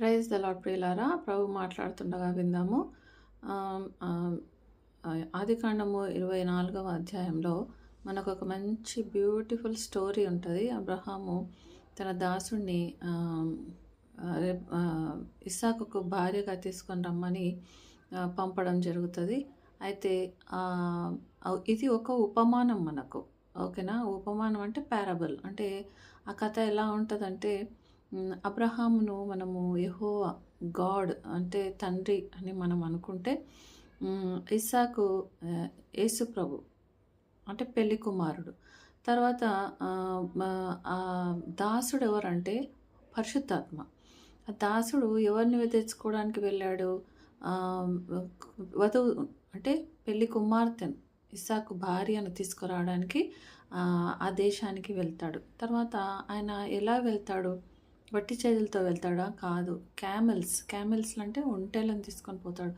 Praise the lord ప్రియులారా ప్రభు మాట్లాడుతుండగా విందాము. ఆదికాండము ఇరవై నాలుగవ అధ్యాయంలో మనకు ఒక మంచి బ్యూటిఫుల్ స్టోరీ ఉంటుంది. అబ్రహాము తన దాసుడిని ఇస్సాకు ఇస్సాకుకు భార్యగా తీసుకొని రమ్మని పంపడం జరుగుతుంది. అయితే ఇది ఒక ఉపమానం మనకు. ఓకేనా? ఉపమానం అంటే పారబుల్. అంటే ఆ కథ ఎలా ఉంటుందంటే అబ్రహామును మనము యహో గాడ్ అంటే తండ్రి అని మనం అనుకుంటే ఇస్సాకు యేసు ప్రభు అంటే పెళ్ళి కుమారుడు. తర్వాత దాసుడు ఎవరంటే పరిశుద్ధాత్మ. ఆ దాసుడు ఎవరిని తెచ్చుకోవడానికి వెళ్ళాడు? వధువు అంటే పెళ్ళి కుమార్తెను ఇస్సాకు భార్యను తీసుకురావడానికి ఆ, ఆ దేశానికి వెళ్తాడు. తర్వాత ఆయన ఎలా వెళ్తాడు? వట్టి చేతులతో వెళ్తాడా? కాదు. క్యామెల్స్. క్యామెల్స్ అంటే ఒంటెలను తీసుకొని పోతాడు.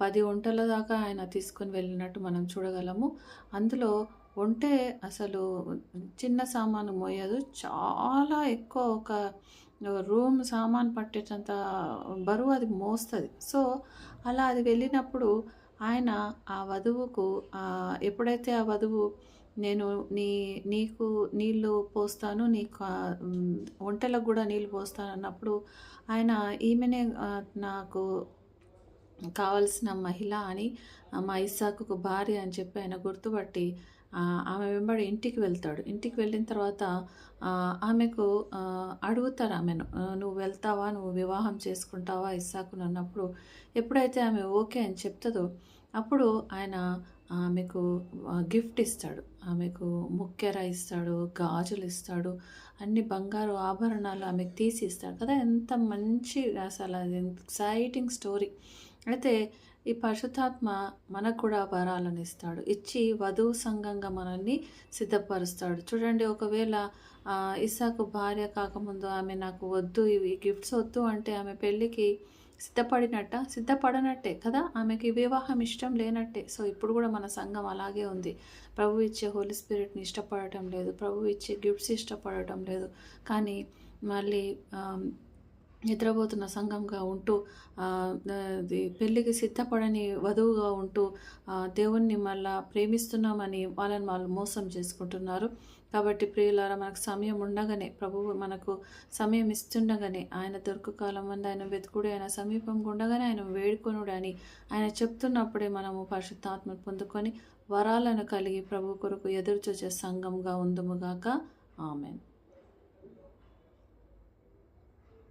పది ఒంటెల దాకా ఆయన తీసుకొని వెళ్ళినట్టు మనం చూడగలము. అందులో ఒంటే అసలు చిన్న సామాను మోయదు. చాలా ఎక్కువ ఒక రూమ్ సామాన్ పట్టేటంత బరువు అది మోస్తుంది. సో అలా అది వెళ్ళినప్పుడు ఆయన ఆ వధువుకు ఎప్పుడైతే ఆ వధువు నేను నీ నీకు నీళ్ళు పోస్తాను నీ వంటలకు కూడా నీళ్ళు పోస్తాను అన్నప్పుడు ఆయన ఈమెనే నాకు కావలసిన మహిళ అని మా ఇస్సాకు భార్య అని చెప్పి ఆయన గుర్తుపట్టి ఆమె వెంబడి ఇంటికి వెళ్తాడు. ఇంటికి వెళ్ళిన తర్వాత ఆమెకు అడుగుతారు ఆమెను నువ్వు వెళ్తావా? నువ్వు వివాహం చేసుకుంటావా ఇస్సాకును? అన్నప్పుడు ఎప్పుడైతే ఆమె ఓకే అని చెప్తుందో అప్పుడు ఆయన ఆమెకు గిఫ్ట్ ఇస్తాడు. ఆమెకు ముక్కెర ఇస్తాడు గాజులు ఇస్తాడు అన్ని బంగారు ఆభరణాలు ఆమెకు తీసి ఇస్తాడు కదా. ఎంత మంచి అసలు అది ఎక్సైటింగ్ స్టోరీ. అయితే ఈ పరిశుద్ధాత్మ మనకు కూడా వరాలను ఇస్తాడు. ఇచ్చి వధువు సంఘంగా మనల్ని సిద్ధపరుస్తాడు. చూడండి ఒకవేళ ఇసాకు భార్య కాకముందు ఆమె నాకు వద్దు ఇవి గిఫ్ట్స్ వద్దు అంటే ఆమె పెళ్ళికి సిద్ధపడినట్ట? సిద్ధపడనట్టే కదా? ఆమెకి వివాహం ఇష్టం లేనట్టే. సో ఇప్పుడు కూడా మన సంఘం అలాగే ఉంది. ప్రభు ఇచ్చే హోలీ స్పిరిట్ని ఇష్టపడటం లేదు. ప్రభు ఇచ్చే గిఫ్ట్స్ ఇష్టపడటం లేదు. కానీ మళ్ళీ నిద్రపోతున్న సంఘంగా ఉంటూ అది పెళ్ళికి సిద్ధపడని వధువుగా ఉంటూ దేవుణ్ణి మళ్ళా ప్రేమిస్తున్నామని వాళ్ళని వాళ్ళు మోసం చేసుకుంటున్నారు. కాబట్టి ప్రియులారా మనకు సమయం ఉండగానే ప్రభువు మనకు సమయం ఇస్తుండగానే ఆయన దొరుకు కాలం మంది ఆయన వెతుకుడు ఆయన సమీపంగా ఉండగానే ఆయన వేడుకొనుడు అని ఆయన చెప్తున్నప్పుడే మనము పరిశుద్ధాత్మ పొందుకొని వరాలను కలిగి ప్రభు కొరకు ఎదురుచూచే సంఘంగా ఉందముగాక ఆమెన్.